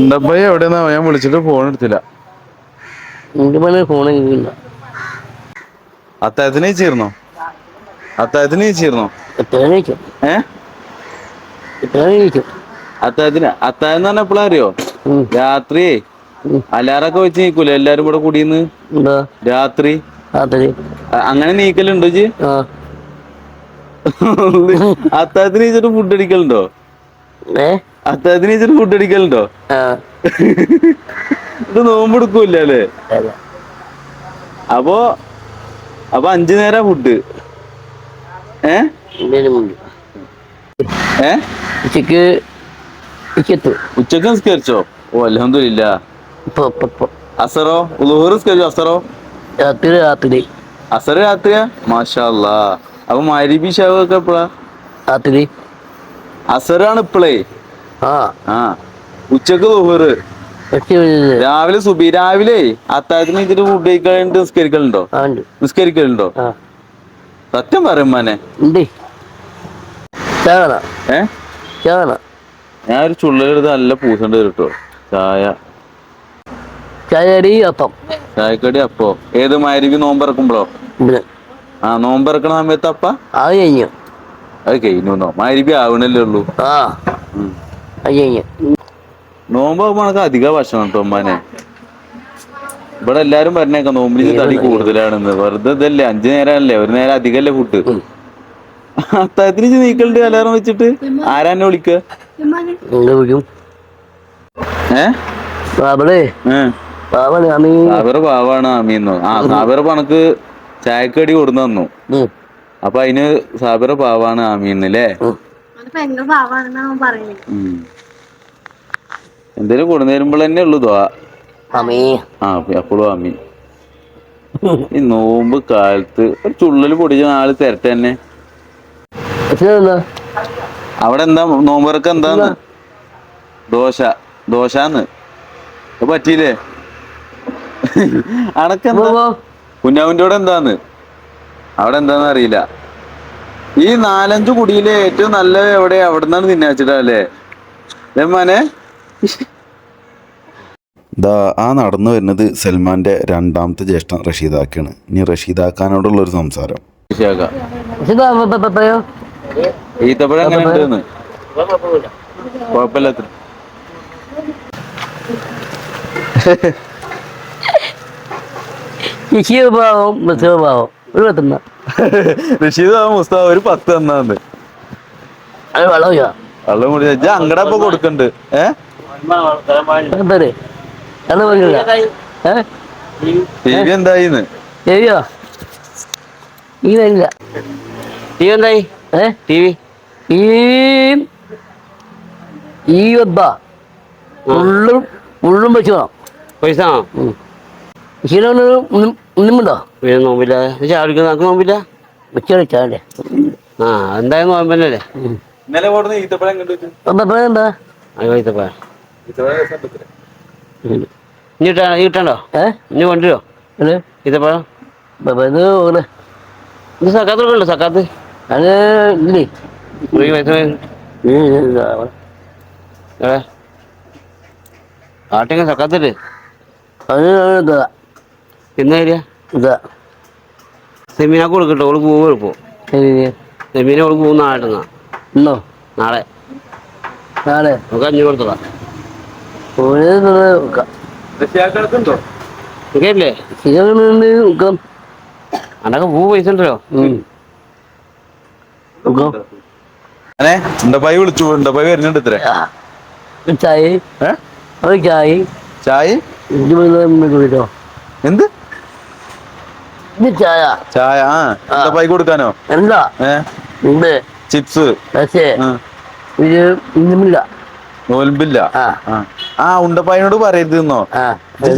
ഉണ്ടപ്പായി എവിടെന്നാ? ഞാൻ വിളിച്ചിട്ട് ഫോൺ എടുത്തില്ല. ഉണ്ടിപ്പണി ഫോൺ കേൾക്കില്ല അത്തായത്തിന് ചേർന്നോ അത്താഴത്തിന് ചേർന്നോ അത്താഴത്തിന് അത്താഴം എന്ന് പറഞ്ഞ എപ്പോഴാ അറിയോ? രാത്രി. അലാറൊക്കെ വെച്ച് നീക്കൂല? എല്ലാരും കൂടെ കൂടിന്ന്? രാത്രി. അങ്ങനെ നീക്കലുണ്ടോ ജി അത്താഴത്തിന് അത്തായത്തിന് ഫുഡ് അടിക്കലുണ്ടോ? ഏ? അത്തായത്തിന് വെച്ചിട്ട് ഫുഡ് അടിക്കലുണ്ടോ? ഇത് നോമ്പ് എടുക്കൂല അല്ലേ. അപ്പോ അപ്പൊ അഞ്ചു നേരം ഫുഡ് ഏ? ഏ? ഉച്ചയ്ക്ക് ഉച്ചയ്ക്ക് നിസ്കരിച്ചോ? ഓ അലഹമില്ല അസറോ? ഉലുഹർ നിസ്കരിച്ചോ അസറോ? രാത്രി രാത്രി. അസർ രാത്രിയാ? മാഷാ അപ്പൊ അപ്പൊ ഷാവ് ഒക്കെ എപ്പോഴാ രാത്രി. അസറാണ് ഇപ്പളേ. ആ. ആ. ഉച്ചയ്ക്ക് എത്തി രാവിലെ സുബി രാവിലെ അത്താഴത്തിന് ഇതിന് ഫുഡ് കഴിക്കാണ്ട് നിസ്കരിക്കലുണ്ടോ? നിസ്കരിക്കലുണ്ടോ? സത്യം പറയും മോനെ ഞാൻ ഒരു ചുള്ളലെടുത്ത് നല്ല പൂസണ്ട് കേട്ടോ ചായ. ചായടി അപ്പം. ചായക്കടി അപ്പോ. ഏത് മാരിക്ക് നോമ്പിറക്കുമ്പോഴോ ആ നോമ്പിറക്കണ സമയത്ത് അപ്പ അത് കഴിഞ്ഞു. അത് കഴിഞ്ഞു മാരിപ്പി ആവണല്ലേ ഉള്ളൂ. ആ. ഉം. അത് കഴിഞ്ഞു. നോമ്പ് ആകുമ്പോ നമുക്ക് അധിക ഭക്ഷണം കേട്ടോ ഉമ്മാനെ. ഇവിടെ എല്ലാരും പറഞ്ഞേക്കാം നോമ്പിന് തടി കൂടുതലാണെന്ന്. വെറുതെ ഇതല്ലേ അഞ്ചു നേരമല്ലേ ഒരു നേരം അധികല്ലേ ഫുഡ്. അത്താഴത്തിന് നീക്കലുണ്ട് അലാറം വെച്ചിട്ട്. ആരാ എന്നെ വിളിക്ക? എന്ത് വിളിക്കും. ഏ? ബാബളേ ഏ. ബാബൾ അമ്മീ സാബിറ പാവാണ് ആമീന്നോ ആ സാബിറ പണക്ക് ചായക്കടി കൊടുന്നു തന്നു. അപ്പൊ അതിന് സാബിറ പാവാണ് ആമീന്നല്ലേ. എന്തേലും കൊടുന്നു തരുമ്പോൾ തന്നെ ഉള്ളു ദ്വാ. ആ അപ്പോഴും ആമീൻ. ഈ നോമ്പ് കാലത്ത് ഒരു ചുള്ളൽ പൊടിച്ച നാൾ തരട്ടെ തന്നെ. അവിടെ എന്താ നോമ്പറക്ക് എന്താന്ന്? ദോശ. ദോശന്ന്. പറ്റിയില്ലേ? അണക്കെന്താ കുഞ്ഞാവിന്റെ കൂടെ എന്താന്ന്? അവിടെ എന്താന്ന് അറിയില്ല. ഈ നാലഞ്ച് കുടിയിലെ ഏറ്റവും നല്ല എവിടെ? അവിടെ നിന്നാണ് തിന്നാച്ചിട്ടല്ലേ മോനെ. ദാ ആ നടന്നു വരുന്നത് സൽമാന്റെ രണ്ടാമത്തെ ജ്യേഷ്ഠൻ റഷീദാക്കാണ്. ഇനി റഷീദാക്കാനോടുള്ള ഒരു സംസാരം ഈത്തപ്പഴം എങ്ങനെ ഉണ്ടെന്ന്? കുഴപ്പമില്ലാത്ത ശിവഭാവം ശിവഭാവം ഒരു പത്തെണ്ണ റഷീദ് മുസ്താഫ് ഒരു പത്ത് തന്നാന്ന്. അത് വെള്ളം വെള്ളം കൂടി. ഇജ്ജ് അങ്ങടെ ഇപ്പൊ കൊടുക്കണ്ട്. ടി വി ടി വി എന്തായി? ഏ? T V? ഈ ഈ ഒബ്ബ ഉള്ളും ഉള്ളും വെച്ച് വേണം. പൈസ ഒന്നുമുണ്ടോ പിന്നെ നോമ്പില്ല. ചാടിക്കുന്ന നമുക്ക് നോമ്പില്ല? ഉച്ച വെച്ചാലേ ആ എന്തായാലും നോമ്പല്ലേ ഇന്നലെ ഈത്തപ്പഴം കണ്ടു എന്താ? പൈസപ്പ ഇനി കിട്ടാ ഈ കിട്ടണ്ടോ? ഏ? ഇനി കൊണ്ടുവരോ ഇത് ഈത്തപ്പഴം? ഇത് ഓടെ ഇത് സക്കാത്ത് കൊടുക്കണ്ടോ സക്കാത്ത്? അത് ഇല്ലേ? ഒരു പൈസ എവിടെ ആട്ടിങ്ങ സക്കാത്തില്ലേ അത് എന്നാ ഏരിയ ഇതാ. സെമീനാക്ക് കൊടുക്കട്ടോ ഓൾ പോവും എളുപ്പോ. സെമീന ഓൾ പോവും നാളെ ഇന്നോ? നാളെ. നാളെ? നമുക്ക് അഞ്ഞൂറ് ശരിയാകുന്നുണ്ട് നോക്കാം അതൊക്കെ പൂ പൈസ ഉണ്ടല്ലോ. നോക്കാം അനെ ഉണ്ടപ്പായി വിളിച്ചു ഉണ്ടപ്പായി വരുന്നുണ്ട് ഇത്രേ? ഒരു ചായ? ചായ. ചായ? എന്ത്? ഇത് ചായ. ചായ ആ. ഉണ്ടപ്പായി കൊടുക്കാനോ? എന്താ? ഉണ്ട്. ചിപ്സ്. പക്ഷേ ഇത് ഇന്നുമില്ല. നോൽമ്പില്ല. ആ. ഉണ്ടപ്പായിനോട് പറയരുത് നിന്നോ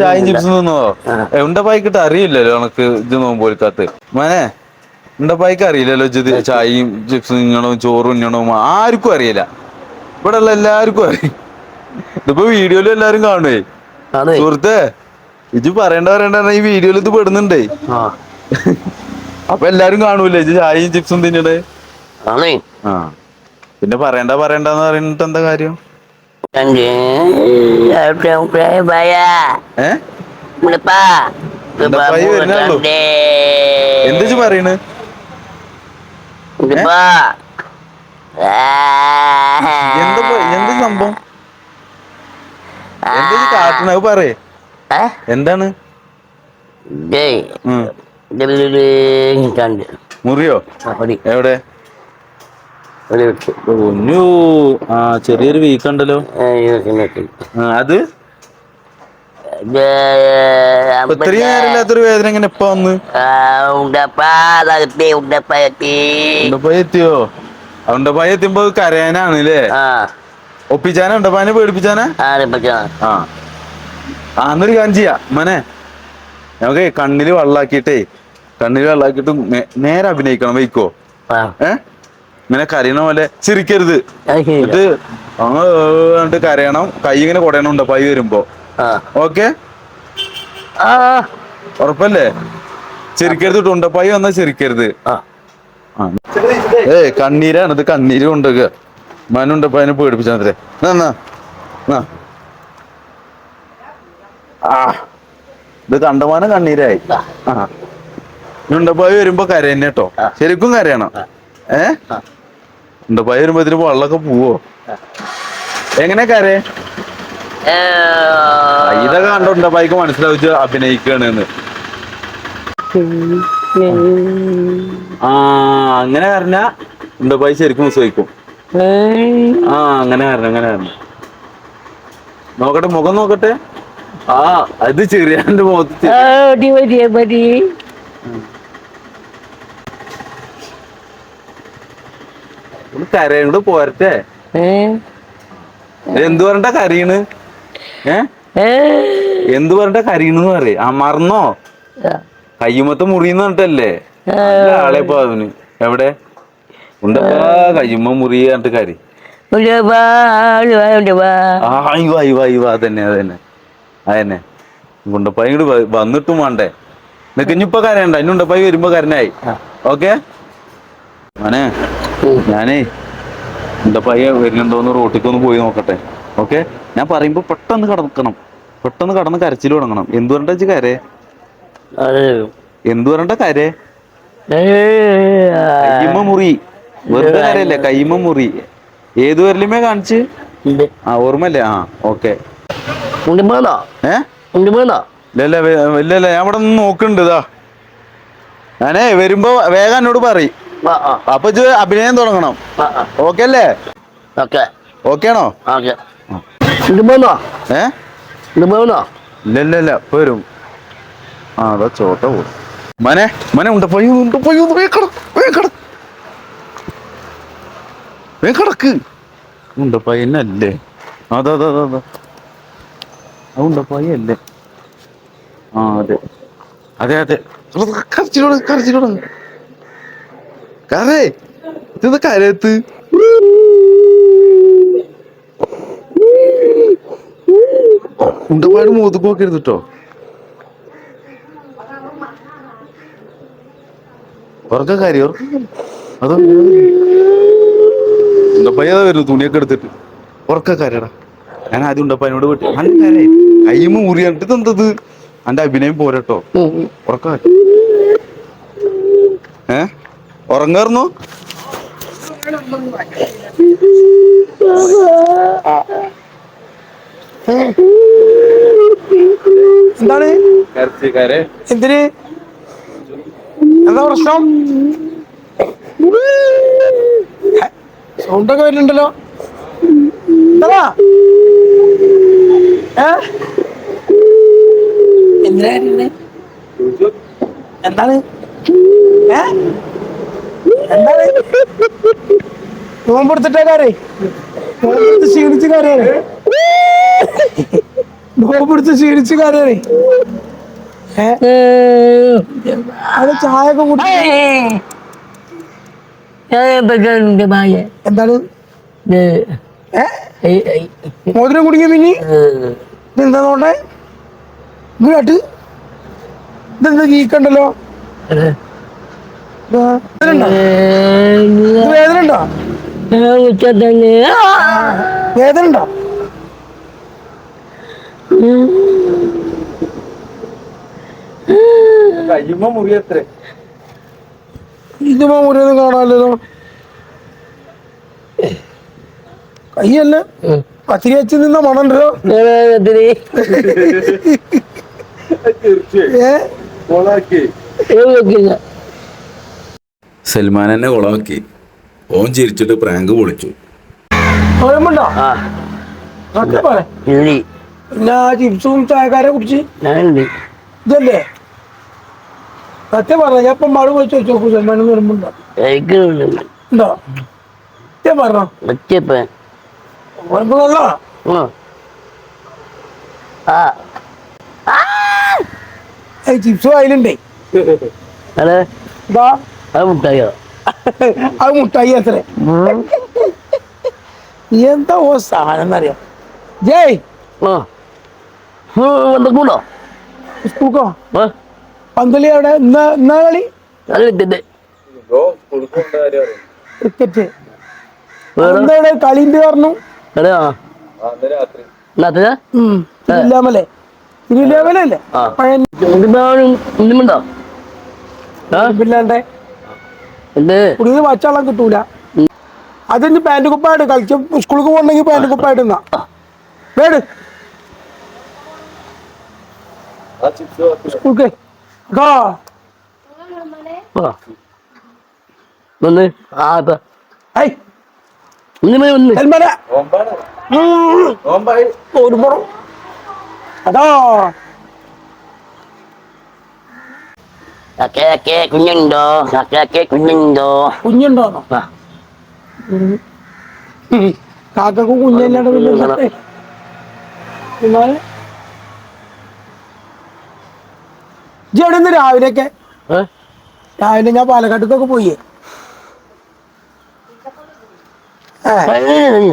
ചായയും ചിപ്സും നിന്നോ. ഉണ്ടപ്പായിക്കിട്ട് അറിയില്ലല്ലോ എനക്ക് ഇത് നോമ്പോൽക്കാത്ത. മനെ ഉണ്ടപ്പായിക്ക് അറിയില്ലല്ലോ ഇത് ചായയും ചിപ്സും ഇങ്ങണോ ചോറും ഇങ്ങണോ ആർക്കും അറിയില്ല. ഇവിടെ ഉള്ള എല്ലാവർക്കും അറിയും. ഇതിപ്പോ വീഡിയോയിലും എല്ലാരും കാണുവേ. സുഹൃത്തേ ഇജ് പറയണ്ട പറയണ്ട ഈ വീഡിയോയിൽ ഇത് പെടുന്നുണ്ടേ. അപ്പൊ എല്ലാരും കാണൂലേ? ചായയും ചിപ്സും തിന്നണേ ആണേ. ആ. പിന്നെ പറയണ്ട പറയണ്ടെന്ന് പറഞ്ഞിട്ട് എന്താ കാര്യം? ഏ. എന്താ ഇജ്ജ് പറയണ്? എന്താ എന്താ സംഭവം? എന്താ പറയേ. എന്താണ്? ഉം. മുറിയോ? എവിടെ? ആ ചെറിയൊരു വീക്ക് ഉണ്ടല്ലോ. അത്? ഒത്തിരി ഇത്രയും നേരമില്ലാത്തൊരു വേദന ഇങ്ങനെ ഇപ്പൊ വന്ന്? ഉണ്ടപ്പായ എത്തിയോ? ഉണ്ടപ്പായ എത്തിയപ്പോ കരയാനാണ് അല്ലേ ഒപ്പിച്ചാനാ? ഉണ്ടപ്പാനെ പേടിപ്പിച്ചാനാ? ആ കാര്യം ചെയ്യാ. മനെ നമുക്ക് കണ്ണിൽ വെള്ളാക്കിയിട്ടേ കണ്ണിൽ വെള്ളാക്കിയിട്ട് നേരെ അഭിനയിക്കണം വൈക്കോ? ആ. ഏ? ഇങ്ങനെ കരയണ പോലെ ചിരിക്കരുത്. എന്നിട്ട് കരയണം. കൈ ഇങ്ങനെ കൊടയണുണ്ട് പൈ വരുമ്പോ. ഓക്കെ? ഉറപ്പല്ലേ? ചിരിക്കരുത് ടുണ്ടപ്പായി വന്നാ ചിരിക്കരുത്. ഏ കണ്ണീരാണ് ഇത് കണ്ണീര് കൊണ്ടുവരിക മനുണ്ടപ്പായനെ പേടിപ്പിച്ചാ മതി ഇത് കണ്ടമാനം കണ്ണീരായി. ആ. ഉണ്ടപ്പായി വരുമ്പോ കരയന്നെ കേട്ടോ ശരിക്കും കരയണം. ഏ? ഉണ്ടപ്പായി വരുമ്പോ ഇതിന് വെള്ളമൊക്കെ പോവോ? എങ്ങനെ കരേ ഇതൊക്കെ കണ്ടോ ഉണ്ടപ്പായിക്ക് മനസ്സിലാവിച്ച് അഭിനയിക്കാണ് ആ അങ്ങനെ കരഞ്ഞ ഉണ്ടപ്പായി ശരിക്കും വിശ്വസിക്കും ആ അങ്ങനെ കാരണം അങ്ങനെ കാരണം നോക്കട്ടെ മുഖം നോക്കട്ടെ. ആ അത് ചെറിയാണ്ട് മുഖത്ത് ഒന്ന് കരയോട് പോരട്ടെ. എന്തു പറഞ്ഞ കരീണ് ഏ? എന്ത് പറഞ്ഞ കരീണെന്ന് പറയും. ആ മറന്നോ? കയ്യുമത്തെ മുറിന്ന് പറഞ്ഞിട്ടല്ലേ? ആളെ ഇപ്പൊ അവന്. എവിടെ? ഉണ്ടപ്പാ കയ്യുമ്മ മുറി പറഞ്ഞിട്ട് കരി അതന്നെ അതന്നെ. അതന്നെ. ഗുണ്ടപ്പായി ഇങ്ങോട്ട് വന്നിട്ടും വേണ്ടേ. നിനക്ക് ഇനിയിപ്പൊ കരയണ്ട. ഇനി ഉണ്ടപ്പായി വരുമ്പോ കരനായി ഓക്കെ? മോനെ. ഞാനേ എന്റെ പയ്യ വരുന്നുണ്ടോന്ന് റോട്ടിക്ക് ഒന്ന് പോയി നോക്കട്ടെ. ഓക്കെ? ഞാൻ പറയുമ്പോ പെട്ടെന്ന് കടക്കണം. പെട്ടെന്ന് കടന്ന് കരച്ചിൽ തുടങ്ങണം. എന്ത് പറഞ്ഞ വെച്ച് കരേ എന്ത് പറഞ്ഞ കരേ കയ്യുമ്മ മുറി. വെറുതെ കരയല്ലേ? കയ്യുമ്മ മുറി. ഏത് വരലുമേ കാണിച്ച്? ആ ഓർമ്മല്ലേ ആ ഓക്കെ. ഇല്ലല്ല ഞാൻ ഇവിടെ നിന്ന് നോക്കുന്നുണ്ട് ഇതാ ഞാനേ വരുമ്പോ വേഗം എന്നോട് പറയും. അപ്പൊ ഇത് അഭിനയം തുടങ്ങണം. ഓക്കെ അല്ലേ? ഓക്കെ ഓക്കെ ആണോ? ഏ? ഉണ്ടുമ്പോന്നോ ഇല്ല ഇല്ല ഇല്ല. ഇപ്പൊ വരും. ആ അതാ ചോട്ട പോകും മനെ മനെ ഉണ്ട് പയ്യുണ്ട് കിടക്ക്. ഉണ്ട് പയ്യനല്ലേ? അതെ അതെ അതെ അതെ. ആ ഉണ്ട് പയ്യല്ലേ? ആ അതെ. അതെ അതെ. കരച്ചിലോട് കരച്ചിലോട്. കരേ ഇതെന്താ കരയത്ത്? ഉണ്ടപാട് മൂത്തുക്ക് നോക്കരുത് കേട്ടോ ഉറക്ക കാര്യം? ഉറക്ക അതോ ഉണ്ടപ്പയ്യ വരുന്നു തുണിയൊക്കെ എടുത്തിട്ട്. ഉറക്ക കാര്യടാ. ഞാൻ ആദ്യം ഉണ്ടപ്പനോട് വിട്ടു. നല്ല കൈമ മുറിയാണ്ട് ഇതെന്തത് അന്റെ അഭിനയം പോരട്ടോ ഉറക്ക ഏ? ഉറങ്ങാറുന്നു എന്താണ്? എന്തിന്? എന്താ പ്രശ്നം? സൗണ്ടൊക്കെ വരുന്നുണ്ടല്ലോ. എന്താ? എന്തിനാ എന്താണ്? ഏ എന്താണ് നോമ്പെടുത്തിട്ടേ കാരേ. നോമ്പെടുത്ത് ക്ഷീണിച്ച് കാരേ. നോമ്പെടുത്ത് ക്ഷീണിച്ച് കാരേ. അത് ചായ ഒക്കെ കൂട്ടി എന്താണ്? മോതിരം കുടിക്കാൻ മിനി ഇതെന്താ നോട്ടെ? ഇങ്ങോട്ട് ഇതെന്താ വീക്കുണ്ടല്ലോ വേദന ഉണ്ടോ? വേദന ഉണ്ടോ? വേദന ഉണ്ടോ കയ്യുമ്പോ മുറി എത്ര? ഇതിപ്പോ മുറിയൊന്നും കാണാമല്ലോ കയ്യല്ല. പത്തിരി അച്ഛൻ നിന്ന മണുണ്ടല്ലോ. ഏ? സൽമാൻ എന്നെ കുളമാക്കി ഓൻ ചിരിച്ചിട്ട് പ്രാങ്ക് പൊളിച്ചു. ഞാൻ ചിപ്സും ചായക്കാരെ കുടിച്ച്? ഇതല്ലേ? സത്യം പറഞ്ഞ ഞാൻ ഇപ്പം മഴ പോയി ചോദിച്ചു സൽമാനം വരുമ്പോണ്ടോ? ഉണ്ടോ? സത്യം പറഞ്ഞോ. ഒറ്റപ്പൻ ആ. ആ. ചിപ്സ് അതിലുണ്ടേ അതെ. ഇതാ. അത് മുട്ടായോ അത് മുട്ടായി അത്രേ. എന്താ ഓ സാധനം എന്നറിയാം? ജയ്. വന്നോ സ്കൂക്കോ? പന്തലി പന്തളി അവിടെ? കളി? ക്രിക്കറ്റ് കളിന്റെ പറഞ്ഞു. എടാ ഇല്ലാമല്ലേ ഉം തിരുവില്ലാമലേ. തിരുവില്ലാമലല്ലേ ആ. പഴയ ഒന്നുമുണ്ടോ കുടിയിൽ വച്ചവെള്ളം കിട്ടൂല. അതിന് പാന്റ് കുപ്പായിട്ട് കളിച്ച് സ്കൂളിൽ പോകണമെങ്കിൽ പാന്റ് കുപ്പായിട്ട് നിന്നാ. വേട്. സ്കൂൾക്ക് കാ ആ. ഐ. ഒന്ന് ഒന്ന് ഹെൽമന ഒരു പുറം. അതാ. ചക്കയൊക്കെ കുഞ്ഞുണ്ടോ ചക്കയൊക്കെ കുഞ്ഞുണ്ടോ കുഞ്ഞുണ്ടോന്നോ? കാക്കക്കും കുഞ്ഞല്ലാണ്ട് പിന്നെ ജെടുന്ന് രാവിലെയൊക്കെ? രാവിലെ ഞാൻ പാലക്കാട്ടേക്കൊക്കെ പോയേ.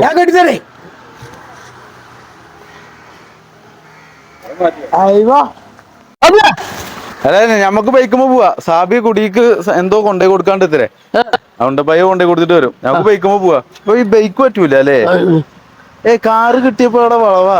ഞാൻ കെട്ടിത്തരേ. അയ്യോ. അല്ല ഞമ്മക്ക് ബൈക്കുമ്പോ പോവാ. സാബി കുടിക്ക് എന്തോ കൊണ്ടേ കൊടുക്കാണ്ട് ഇത്രേ. അതുകൊണ്ട് പയ്യ കൊണ്ടേ കൊടുത്തിട്ട് വരും. ഞമ്മക്ക് ബൈക്കുമ്പോ പോവാ. അപ്പൊ ഈ ബൈക്ക് പറ്റൂല അല്ലേ? ഏ കാറ് കിട്ടിയപ്പോ അവിടെ വളവാ.